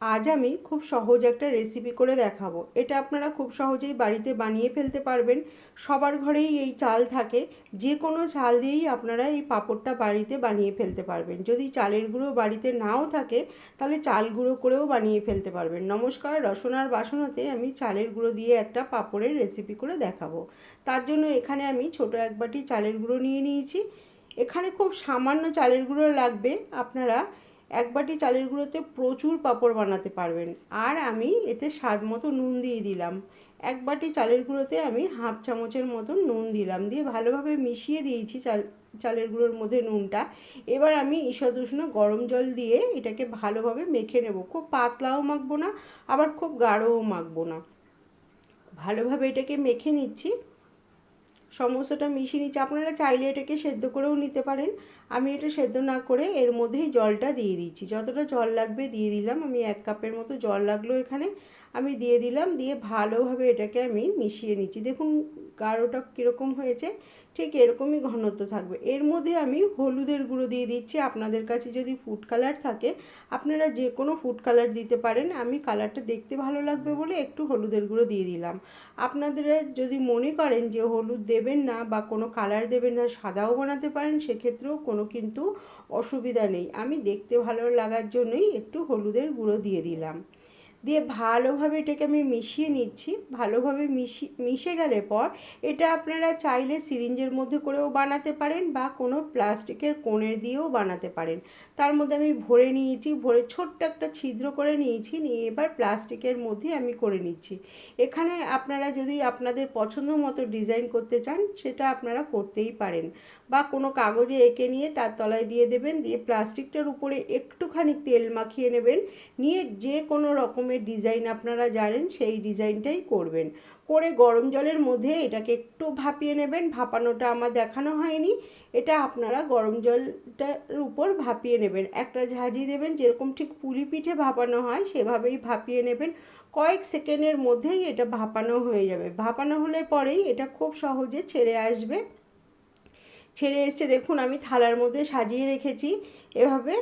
আজ আমি খুব সহজ একটা রেসিপি করে দেখাবো। এটা আপনারা খুব সহজেই বাড়িতে বানিয়ে ফেলতে পারবেন। সবার ঘরেই এই চাল থাকে। যে কোনো চাল দিয়েই আপনারা এই পাঁপড়টা বাড়িতে বানিয়ে ফেলতে পারবেন। যদি চালের গুঁড়ো বাড়িতে নাও থাকে, তাহলে চাল গুঁড়ো করেও বানিয়ে ফেলতে পারবেন। নমস্কার রসনার বাসনাতে আমি চালের গুঁড়ো দিয়ে একটা পাঁপড়ের রেসিপি করে দেখাবো। তার জন্য এখানে আমি ছোট এক বাটি চালের গুঁড়ো নিয়ে নিয়েছি। এখানে খুব সামান্য চালের গুঁড়ো লাগবে। আপনারা এক বাটি চালের গুঁড়োতে প্রচুর পাঁপড় বানাতে পারবেন। আর আমি এতে স্বাদ মতো নুন দিয়ে দিলাম। এক বাটি চালের গুঁড়োতে আমি হাফ চামচের মতো নুন দিলাম। দিয়ে ভালোভাবে মিশিয়ে দিয়েছি চাল, চালের গুঁড়োর মধ্যে নুনটা। এবার আমি ঈষদ উষ্ণ গরম জল দিয়ে এটাকে ভালোভাবে মেখে নেব। খুব পাতলাও মাখবো না, আবার খুব গাঢ়ও মাখবো না। ভালোভাবে এটাকে মেখে নিচ্ছি। সমস্তটা মিশিয়ে নিচ্ছি। আপনারা চাইলে এটাকে সেদ্ধ করেও নিতে পারেন। আমি এটা সেদ্ধ না করে এর মধ্যেই জলটা দিয়ে দিচ্ছি। যতটা জল লাগবে দিয়ে দিলাম। আমি এক কাপের মতো জল লাগল এখানে। আমি দিয়ে দিলাম। দিয়ে ভালোভাবে এটাকে আমি মিশিয়ে নিচ্ছি। দেখুন গাঢ়টা কীরকম হয়েছে, ঠিক এরকমই ঘনত্ব থাকবে। এর মধ্যে আমি হলুদের গুঁড়ো দিয়ে দিচ্ছি। আপনাদের কাছে যদি ফুড কালার থাকে, আপনারা যে কোনো ফুড কালার দিতে পারেন। আমি কালারটা দেখতে ভালো লাগবে বলে একটু হলুদের গুঁড়ো দিয়ে দিলাম। আপনাদের যদি মনে করেন যে হলুদ দেবেন না বা কোনো কালার দেবেন না, সাদাও বানাতে পারেন, সেক্ষেত্রেও কোনো কিন্তু অসুবিধা নেই। আমি দেখতে ভালো লাগার জন্যই একটু হলুদের গুঁড়ো দিয়ে দিলাম। দিয়ে ভালোভাবে এটাকে আমি মিশিয়ে নিচ্ছি। ভালোভাবে মিশি, মিশে গেলে পর এটা আপনারা চাইলে সিরিঞ্জের মধ্যে করেও বানাতে পারেন বা কোনো প্লাস্টিকের কোণের দিয়েও বানাতে পারেন। তার মধ্যে আমি ভরে নিয়েছি, ভরে ছোট্ট একটা ছিদ্র করে নিয়েছি, নিয়ে এবার প্লাস্টিকের মধ্যে আমি করে নিচ্ছি। এখানে আপনারা যদি আপনাদের পছন্দ মতো ডিজাইন করতে চান, সেটা আপনারা করতেই পারেন। বা কোনো কাগজে এঁকে নিয়ে তার তলায় দিয়ে দেবেন, দিয়ে প্লাস্টিকটার উপরে একটুখানি তেল মাখিয়ে নেবেন। নিয়ে যে কোনো রকমের ডিজাইন আপনারা জানেন, সেই ডিজাইনটাই করবেন। করে গরম জলের মধ্যে এটাকে একটু ভাপিয়ে নেবেন, ভাপানোটা আমার দেখানো হয়নি। এটা আপনারা গরম জলটার উপর ভাপিয়ে নেবেন। একটা ঝাঁঝি দেবেন, যেরকম ঠিক পুলি পিঠে ভাপানো হয়, সেভাবেই ভাপিয়ে নেবেন। কয়েক সেকেন্ডের মধ্যেই এটা ভাপানো হয়ে যাবে। ভাপানো হলে পরেই এটা খুব সহজে ছেড়ে আসবে। ছেড়ে এসছে দেখুন, আমি থালার মধ্যে সাজিয়ে রেখেছি। এভাবে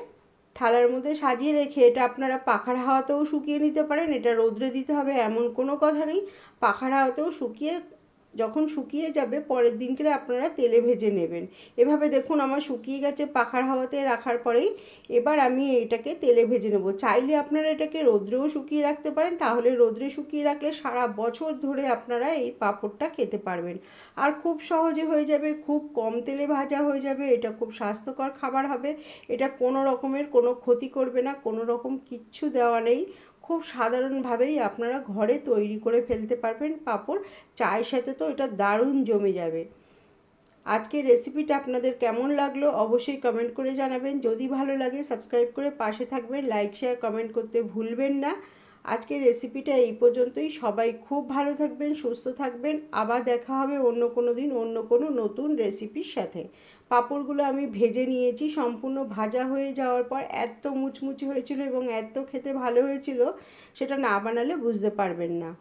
থালার মধ্যে সাজিয়ে রেখে এটা আপনারা পাখার হাওয়াতেও শুকিয়ে নিতে পারেন, এটা রোদ্রে দিতে হবে, এমন কোনো কথা নেই। পাখার হাওয়াতেও শুকিয়ে যখন শুকিয়ে যাবে, পরের দিনকে আপনারা তেলে ভেজে নেবেন। এভাবে দেখুন, আমার শুকিয়ে গেছে, পাখার হাওয়াতে রাখার পরেই এবার আমি এটাকে তেলে ভেজে নেব। চাইলে আপনারা এটাকে রোদ্রেও শুকিয়ে রাখতে পারেন, তাহলে রোদ্রে শুকিয়ে রাখলে সারা বছর ধরে আপনারা এই পাঁপড়টা খেতে পারবেন। আর খুব সহজে হয়ে যাবে, খুব কম তেলে ভাজা হয়ে যাবে, এটা খুব স্বাস্থ্যকর খাবার হবে। এটা কোনো রকমের কোনো ক্ষতি করবে না, কোনো রকম কিচ্ছু দেওয়া নেই। খুব সাধারণভাবেই আপনারা ঘরে তৈরি করে ফেলতে পারবেন পাঁপড়। চায়ের সাথে তো এটা দারুণ জমে যাবে। আজকের রেসিপিটা আপনাদের কেমন লাগল অবশ্যই কমেন্ট করে জানাবেন। যদি ভালো লাগে সাবস্ক্রাইব করে পাশে থাকবেন। লাইক শেয়ার কমেন্ট করতে ভুলবেন না। আজকের রেসিপিটা এই পর্যন্তই। সবাই খুব ভালো থাকবেন, সুস্থ থাকবেন। আবার দেখা হবে অন্য কোনো দিন, অন্য কোনো নতুন রেসিপির সাথে। পাঁপড়গুলো আমি ভেজে নিয়েছি, সম্পূর্ণ ভাজা হয়ে যাওয়ার পর এত মুচমুচে হয়েছিল এবং এত খেতে ভালো হয়েছিল, সেটা না বানালে বুঝতে পারবেন না।